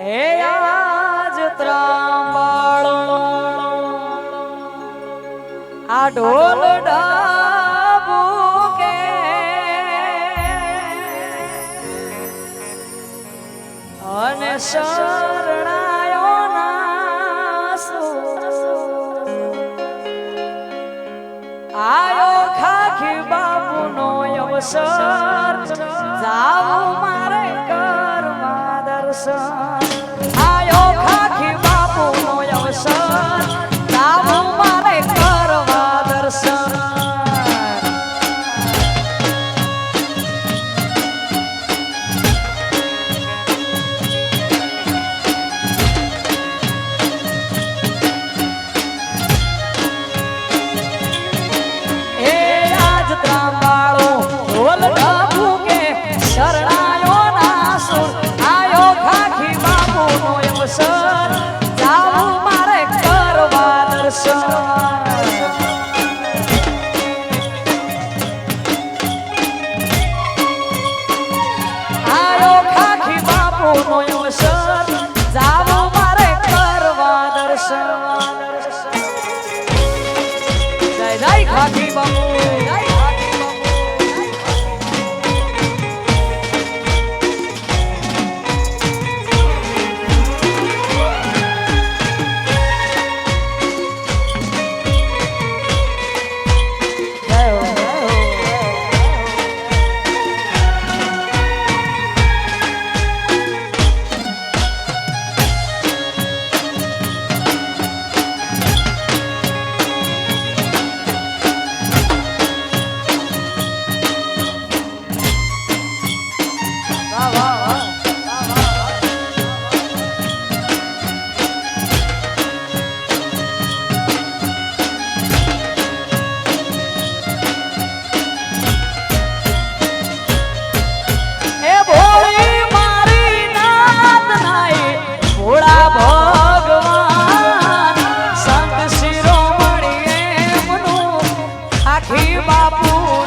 હે આજ ત્રાંબાળો. આ ઢોલ ડાબુ કે? અને સા કાઠી બાપુ.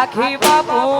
આખી બાપુ